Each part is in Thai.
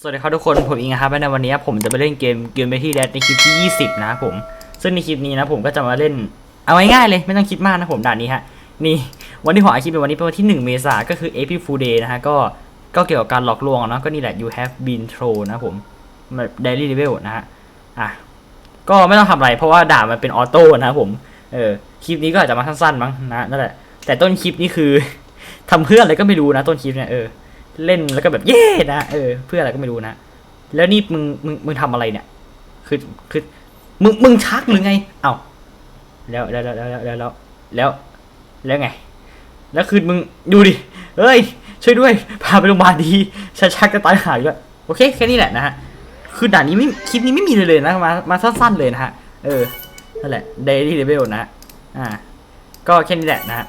สวัสดีครับทุกคนผมอิงนะครับและในวันนี้ผมจะไปเล่นเกมเกมไปที่แดดในคลิปที่ 20 นะผม ซึ่งในคลิปนี้นะผมก็จะมาเล่นเอาง่ายๆเลยไม่ต้องคิดมากนะผมด่านนี้ฮะนี่วันที่ผมอัดคลิปเป็นวันนี้เป็นวันที่ 1 เมษาก็คือ April Fool Day นะฮะก็ก็เกี่ยวกับการหลอกลวงเนาะก็นี่แหละ you have been troll นะผมแบบ daily level นะฮะอะก็ไม่ต้องทำอะไรเพราะว่าด่านมันเป็นออโต้นะผมเออคลิปนี้ก็อาจจะมาสั้นๆมั้งนะนั่นแหละแต่ต้นคลิปนี้คือ ทำเพื่ออะไรก็ไม่รู้นะต้นคลิปเนี่ยเออเล่นแล้วก็แบบเย่นะเออเพื่ออะไรก็ไม่รู้นะแล้วนี่มึงมึงมึงทำอะไรเนี่ย คือคือมึงมึงชักหรือไงเอ้าแล้วแล้วแล้วแล้วแล้วแล้วแล้วไง แล้วคือมึงดูดิเอ้ย ช่วยด้วยพาไปโรงพยาบาลดีชักชักจะตายหายแล้วโอเคแค่นี้แหละนะฮะคือด่านนี้ไม่คลิปนี้ไม่มีเลยนะมามาสั้นๆเลยนะฮะเออนั่นแหละเดลี่เดเวลนะะอ่าก็แค่นี้แหละนะฮะ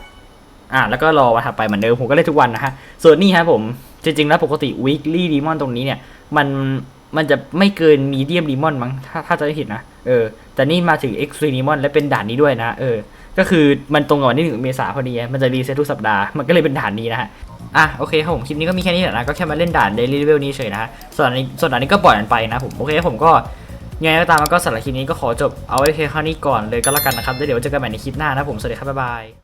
อ่าแล้วก็รอวันถัดไปเหมือนเดิมผมก็เล่นทุกวันนะฮะส่วนนี้ฮะผมจริงๆแล้วปกติ weekly demon ตรงนี้เนี่ย มันมันจะไม่เกิน medium demon มั้งถ้าถ้าจะไม่ผิดนะเออแต่นี่มาถึง extreme demon และเป็นด่านนี้ด้วยนะเออก็คือมันตรงกับวันที่หนึ่งเมษาพอดีมันจะรีเซ็ตทุกสัปดาห์มันก็เลยเป็นด่านนี้นะฮะอะโอเคครับผมคลิปนี้ก็มีแค่นี้แหละนะก็แค่มาเล่นด่าน daily level นี้เฉยนะฮะส่วนนี้ส่วนอันนี้ก็ปล่อยมันไปนะผมโอเคผมก็ยังไงก็ตามแล้วก็สำหรับคลิปนี้ก็ขอจบเอาไว้เพียงเท่านี้ก่อนเลยก็แล้วกันนะครับเดี๋ยวเจอกันใหม่ในคลิปหน้านะผมสวัสดีครับบ๊ายบาย